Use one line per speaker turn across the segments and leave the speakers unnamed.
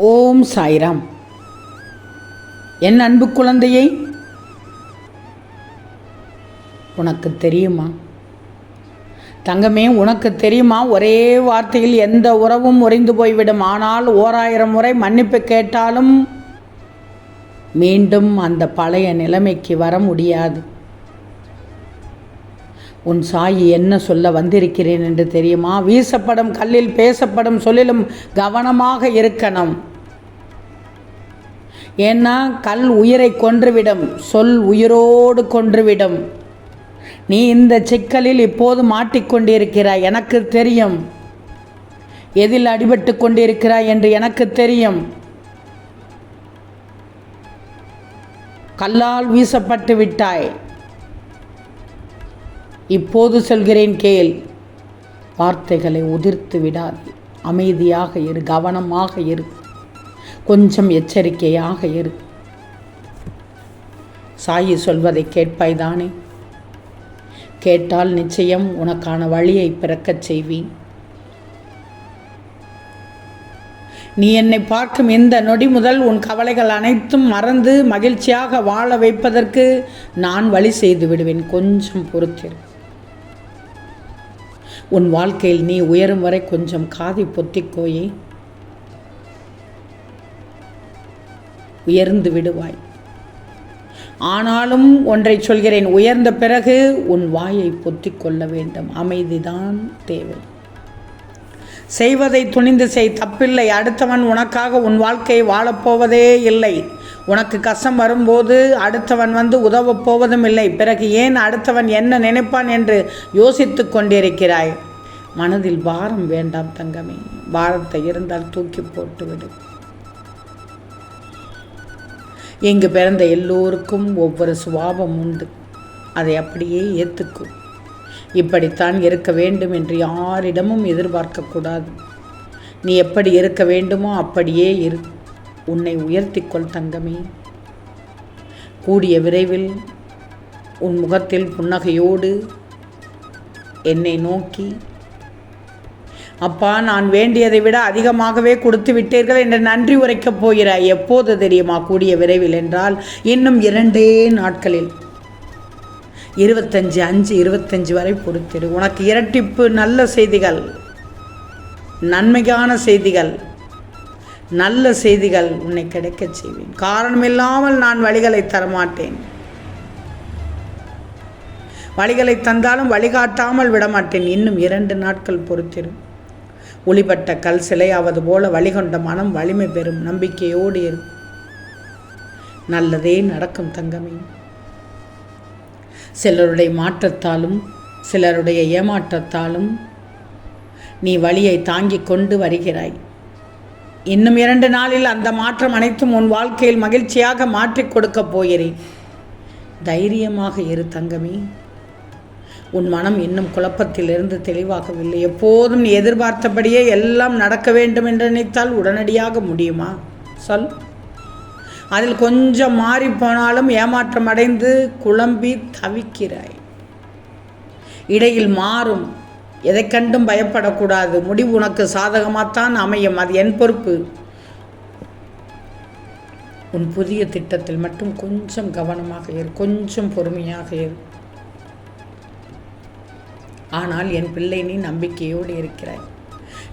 ஓம் சாய்ராம். என் அன்பு குழந்தையை உனக்கு தெரியுமா? தங்கமே உனக்கு தெரியுமா? ஒரே வார்த்தையில் எந்த உறவும் உறைந்து போய்விடும். ஆனால் ஓராயிரம் முறை மன்னிப்பு கேட்டாலும் மீண்டும் அந்த பழைய நிலைமைக்கு வர முடியாது. உன் சாயி என்ன சொல்ல வந்திருக்கிறேன் என்று தெரியுமா? வீசப்படும் கல்லில் பேசப்படும் சொல்லிலும் கவனமாக இருக்கணும். ஏன்னா கல் உயிரை கொன்றுவிடும் சொல் உயிரோடு கொன்றுவிடும். நீ இந்த சிக்கலில் இப்போது மாட்டிக்கொண்டிருக்கிறாய் எனக்கு தெரியும். எதில் அடிபட்டு கொண்டிருக்கிறாய் என்று எனக்கு தெரியும். கல்லால் வீசப்பட்டு விட்டாய். இப்போது சொல்கிறேன் கேள். வார்த்தைகளை உதிர்த்து விடாதே. அமைதியாக இரு கவனமாக இரு. கொஞ்சம் எச்சரிக்கையாக இரு. சாயி சொல்வதை கேட்பாய்தானே? கேட்டால் நிச்சயம் உனக்கான வழியை பிறக்கச் செய்வேன். நீ என்னை பார்க்கும் இந்த நொடி முதல் உன் கவலைகள் அனைத்தும் மறந்து மகிழ்ச்சியாக வாழ வைப்பதற்கு நான் வழி செய்து விடுவேன். கொஞ்சம் பொறுத்திரு. உன் வாழ்க்கையில் நீ உயரும் வரை கொஞ்சம் காதி பொத்திக்கோயே உயர்ந்து விடுவாய். ஆனாலும் ஒன்றை சொல்கிறேன் உயர்ந்த பிறகு உன் வாயை பொத்திக்கொள்ள வேண்டும். அமைதிதான் தேவை. செய்வதை துணிந்து செய் தப்பில்லை. அடுத்தவன் உனக்காக உன் வாழ்க்கையை வாழப்போவதே இல்லை. உனக்கு கஷ்டம் வரும்போது அடுத்தவன் வந்து உதவப் போவதும் இல்லை. பிறகு ஏன் அடுத்தவன் என்ன நினைப்பான் என்று யோசித்து கொண்டிருக்கிறாய்? மனதில் பாரம் வேண்டாம் தங்கமே. பாரத்தை இருந்தால் தூக்கி போட்டுவிடு இங்கு பிறந்த எல்லோருக்கும் ஒவ்வொரு சுபாவம் உண்டு. அதை அப்படியே ஏற்றுக்கும் இப்படித்தான் இருக்க வேண்டும் என்று யாரிடமும் எதிர்பார்க்கக்கூடாது நீ எப்படி இருக்க வேண்டுமோ அப்படியே இரு. உன்னை உயர்த்திக்கொள் தங்கமே. கூடிய விரைவில் உன் முகத்தில் புன்னகையோடு என்னை நோக்கி அப்பா நான் வேண்டியதை விட அதிகமாகவே கொடுத்து விட்டீர்கள் என்று நன்றி உரைக்கப் போகிறாய். எப்போது தெரியுமா? கூடிய விரைவில் என்றால் இன்னும் இரண்டே நாட்களில். இருபத்தஞ்சு அஞ்சு இருபத்தஞ்சு வரை பொறுத்திரு. உனக்கு இரட்டிப்பு நல்ல செய்திகள் நன்மையான செய்திகள் நல்ல செய்திகள் உன்னை கிடைக்கச் செய்வேன். காரணமில்லாமல் நான் வழிகளை தரமாட்டேன். வழிகளை தந்தாலும் வழிகாட்டாமல் விடமாட்டேன். இன்னும் இரண்டு நாட்கள் பொறுத்திரும் ஒளிபட்ட கல் சிலையாவது போல வழிகொண்ட மனம் வலிமை பெறும். நம்பிக்கையோடு இரு. நல்லதே நடக்கும் தங்கமே. சிலருடைய மாற்றத்தாலும் சிலருடைய ஏமாற்றத்தாலும் நீ வழியை தாங்கிக் கொண்டு வருகிறாய். இன்னும் இரண்டு நாளில் அந்த மாற்றம் அனைத்தும் உன் வாழ்க்கையில் மகிழ்ச்சியாக மாற்றிக் கொடுக்கப் போகிறேன். தைரியமாக இரு தங்கமே. உன் மனம் இன்னும் குழப்பத்திலிருந்து தெளிவாகவில்லை. எப்போதும் நீ எதிர்பார்த்தபடியே எல்லாம் நடக்க வேண்டும் என்று நினைத்தால் உடனடியாக முடியுமா? சொல். அதில் கொஞ்சம் மாறி போனாலும் ஏமாற்றம் அடைந்து குழம்பி தவிக்கிறாய். இடையில் மாறும் எதை கண்டும் பயப்படக்கூடாது. முடிவு உனக்கு சாதகமாகத்தான் அமையும். அது என் பொறுப்பு. உன் புதிய திட்டத்தில் மட்டும் கொஞ்சம் கவனமாக இரு. கொஞ்சம் பொறுமையாக இரு. ஆனால் என் பிள்ளை நீ நம்பிக்கையோடு இருக்கிறாய்.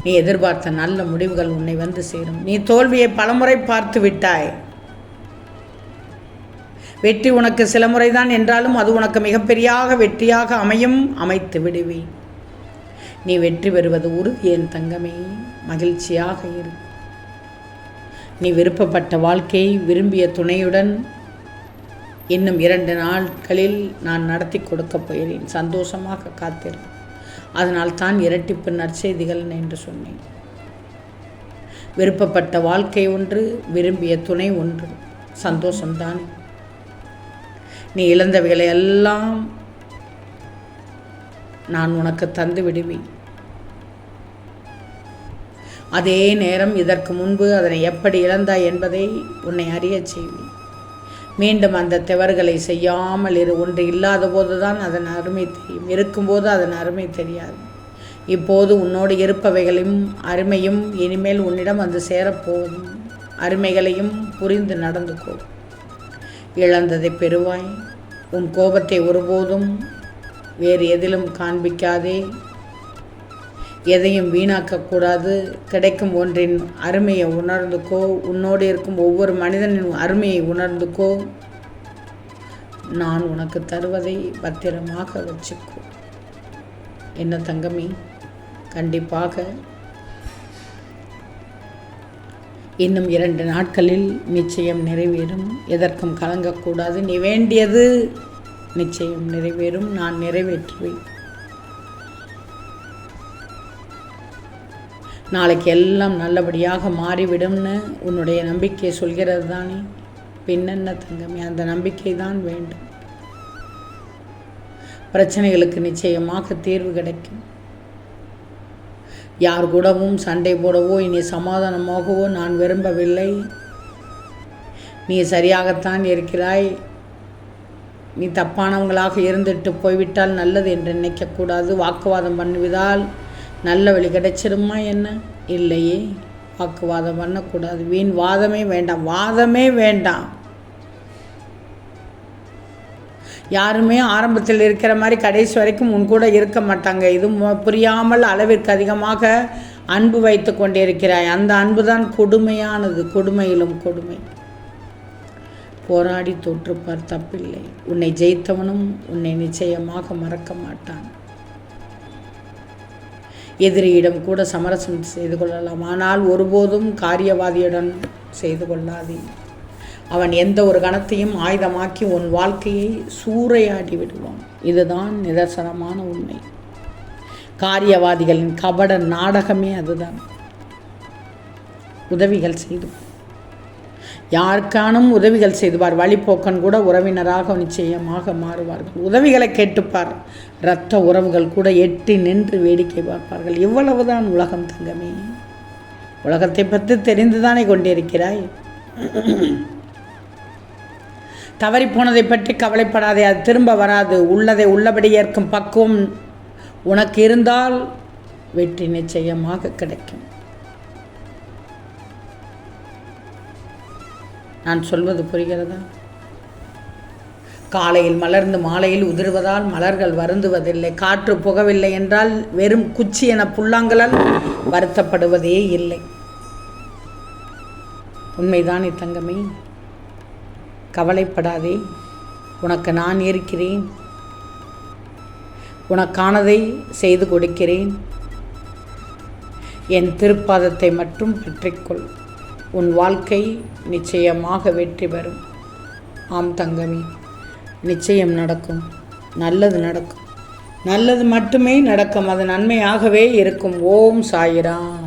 நீ எதிர்பார்த்த நல்ல முடிவுகள் உன்னை வந்து சேரும். நீ தோல்வியை பலமுறை பார்த்து விட்டாய். வெற்றி உனக்கு சில முறைதான் என்றாலும் அது உனக்கு மிகப்பெரியாக வெற்றியாக அமையும். அமைத்து விடுவேன். நீ வெற்றி பெறுவது உறுதி என் தங்கமே? மகிழ்ச்சியாக இரு. நீ விருப்பப்பட்ட வாழ்க்கையை விரும்பிய துணையுடன் இன்னும் இரண்டு நாட்களில் நான் நடத்தி கொடுக்கப் போகிறேன். சந்தோஷமாக காத்திரு. அதனால் தான் இரட்டிப்பு நற்செய்திகள் என்று சொன்னேன். விருப்பப்பட்ட வாழ்க்கை ஒன்று விரும்பிய துணை ஒன்று. சந்தோஷம்தான்? நீ இழந்தவைகளை எல்லாம் நான் உனக்கு தந்து விடுவேன் அதே நேரம் இதற்கு முன்பு அதனை எப்படி இழந்தாய் என்பதை உன்னை அறியச் செய்வேன். மீண்டும் அந்த தவறுகளை செய்யாமல் இரு. ஒன்று இல்லாத போதுதான் அதன் அருமை தெரியும். இருக்கும்போது அதன் அருமை தெரியாது. இப்போது உன்னோடு இருப்பவைகளையும் அருமையும் இனிமேல் உன்னிடம் வந்து சேரப்போவதும் அருமைகளையும் புரிந்து நடந்துக்கோ. இழந்ததை பெறுவாய். உன் கோபத்தை ஒருபோதும் வேறு எதிலும் காண்பிக்காதே. எதையும் வீணாக்கக்கூடாது. கிடைக்கும் ஒன்றின் அருமையை உணர்ந்துக்கோ. உன்னோடு இருக்கும் ஒவ்வொரு மனிதனின் அருமையை உணர்ந்துக்கோ. நான் உனக்கு தருவதை பத்திரமாக வச்சுக்கோ. என்ன தங்கமி? கண்டிப்பாக. இன்னும் இரண்டு நாட்களில் நிச்சயம் நிறைவேறும். எதற்கும் கலங்கக்கூடாது. நீ வேண்டியது நிச்சயம் நிறைவேறும். நான் நிறைவேற்றுவேன். நாளைக்கு எல்லாம் நல்லபடியாக மாறிவிடும்னு உன்னுடைய நம்பிக்கை சொல்கிறது தானே. பின்னென்ன தங்கமே அந்த நம்பிக்கை தான் வேண்டும். பிரச்சனைகளுக்கு நிச்சயமாக தீர்வு கிடைக்கும். யார் கூடவும் சண்டை போடவோ இனி சமாதானமாகவோ நான் விரும்பவில்லை. நீ சரியாகத்தான் இருக்கிறாய். நீ தப்பானவங்களாக இருந்துட்டு போய்விட்டால் நல்லது என்று நினைக்கக்கூடாது. வாக்குவாதம் பண்ணுவதால் நல்ல வழி கிடைச்சிருமா என்ன? இல்லையே. வாக்குவாதம் பண்ணக்கூடாது. வீண் வாதமே வேண்டாம். வாதமே வேண்டாம். யாருமே ஆரம்பத்தில் இருக்கிற மாதிரி கடைசி வரைக்கும் உன் கூட இருக்க மாட்டாங்க. இது புரியாமல் அளவிற்கு அதிகமாக அன்பு வைத்து கொண்டிருக்கிறாய். அந்த அன்பு தான் கொடுமையானது. கொடுமையிலும் கொடுமை. போராடி தோற்றுப்பார். தப்பில்லை. உன்னை ஜெயித்தவனும் உன்னை நிச்சயமாக மறக்க மாட்டான். எதிரியிடம் கூட சமரசம் செய்து கொள்ளலாம். ஆனால் ஒருபோதும் காரியவாதியுடன் செய்து கொள்ளாதே அவன் எந்த ஒரு கணத்தையும் ஆயுதமாக்கி உன் வாழ்க்கையை சூறையாடி விடுவான். இதுதான் நிதர்சனமான உண்மை. காரியவாதிகளின் கபட நாடகமே அதுதான். உதவிகள் செய்து யாருக்கானும் உதவிகள் செய்துவார் வழிப்போக்கன் கூட உறவினராக நிச்சயமாக மாறுவார்கள். உதவிகளை கேட்டுப்பார். இரத்த உறவுகள் கூட எட்டி நின்று வேடிக்கை பார்ப்பார்கள். இவ்வளவுதான் உலகம் தங்கமே. உலகத்தை பற்றி தெரிந்துதானே கொண்டிருக்கிறாய்? தவறி போனதை பற்றி கவலைப்படாதே. அது திரும்ப வராது. உள்ளதை உள்ளபடி ஏற்கும் பக்குவம் உனக்கு இருந்தால் வெற்றி நிச்சயமாக கிடைக்கும். நான் சொல்வது புரிகிறதா? காலையில் மலர்ந்து மாலையில் உதிர்வதால் மலர்கள் வருந்துவதில்லை. காற்று புகவில்லை என்றால் வெறும் குச்சி என புல்லாங்களால் வருத்தப்படுவதே இல்லை. உண்மைதானே தங்கமே? கவலைப்படாதே. உனக்கு நான் இருக்கிறேன். உனக்கானதை செய்து கொடுக்கிறேன். என் திருப்பாதத்தை மட்டும் பற்றிக்கொள். உன் வாழ்க்கை நிச்சயமாக வெற்றி பெறும். ஆம் தங்கமி நிச்சயம் நடக்கும். நல்லது நடக்கும். நல்லது மட்டுமே நடக்கும். அது நன்மையாகவே இருக்கும். ஓம் சாயிராம்.